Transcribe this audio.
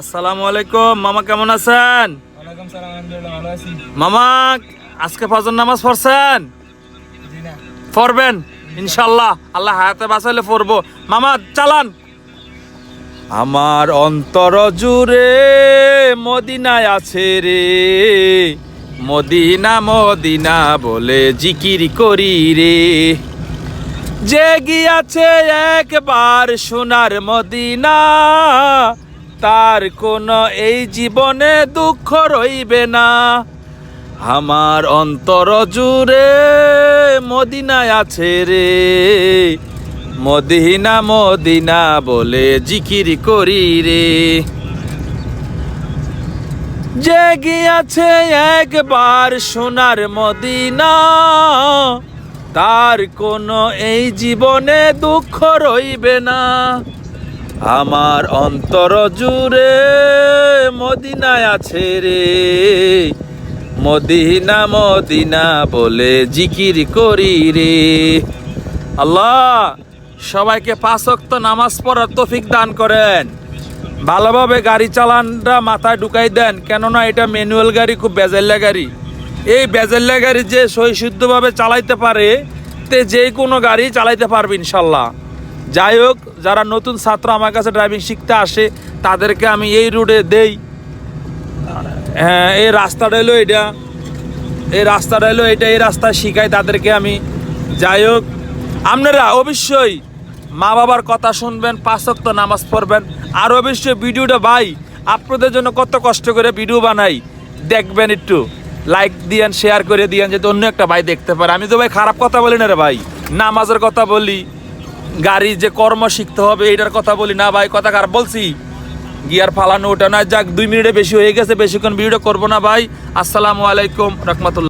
আসসালামু আলাইকুম। মামা কেমন আছেন? ওয়ালাইকুম সালাম আলহামদুলিল্লাহ ভালো আছি। মামা আজকে ফজর নামাজ পড়ছেন? পড়বেন ইনশাল্লাহ আল্লাহ হায়াতে বাঁচাইলে পড়ব। মামা চালান। আমার অন্তর জুড়ে মদিনায় আছে রে। মদিনা মদিনা বলে জিকির করি রে। যে গিয়াছে একবার সোনার মদিনা। তার কোন এই জীবনে দুঃখ রইবে না। আমার অন্তর জুড়ে মদিনায় আছে রে। মদিনা মদিনা বলে জিকির করি রে। যে গিয়াছে একবার সোনার মদিনা। তার কোনো এই জীবনে দুঃখ রইবে না। আমার অন্তর জুড়ে মদিনায় আছে রে। মদিনা মদিনা বলে জিকির করি রে। আল্লাহ, সবাইকে পাঁচক্ত নামাজ পড়ার তৌফিক দান করেন। ভালোভাবে গাড়ি চালানটা মাথায় ঢুকাই দেন, কেননা এটা ম্যানুয়াল গাড়ি, খুব বেজাল্লা গাড়ি। এই বেজাল্লা গাড়ি যে সই শুদ্ধভাবে চালাইতে পারে, তে যে কোনো গাড়ি চালাইতে পারবে ইনশাল্লাহ। যাই হোক, যারা নতুন ছাত্র আমার কাছে ড্রাইভিং শিখতে আসে, তাদেরকে আমি এই রুটে দেই। হ্যাঁ এই রাস্তাটা হলো এটা। এই রাস্তাটা হলো এটা, এই রাস্তা শিখাই তাদেরকে আমি। যাই হোক, আপনারা অবশ্যই মা বাবার কথা শুনবেন পাঁচক্ত নামাজ পড়বেন। আর অবশ্যই ভিডিওটা ভাই, আপনাদের জন্য কত কষ্ট করে ভিডিও বানাই। দেখবেন একটু। লাইক দিয়েন শেয়ার করে দিয়েন, যাতে অন্য একটা ভাই দেখতে পারে। আমি তো ভাই খারাপ কথা বলি না রে ভাই। নামাজের কথা বলি। গাড়ি যে কর্ম শিখতে হবে এটার কথা বলি না ভাই, কথা খারাপ বলছি। গিয়ার ফালানো ওটা না যাক, দুই মিনিটে বেশি হয়ে গেছে, বেশিক্ষণ ভিডিও করব না ভাই। আসসালামু আলাইকুম, রহমতুল্লাহ।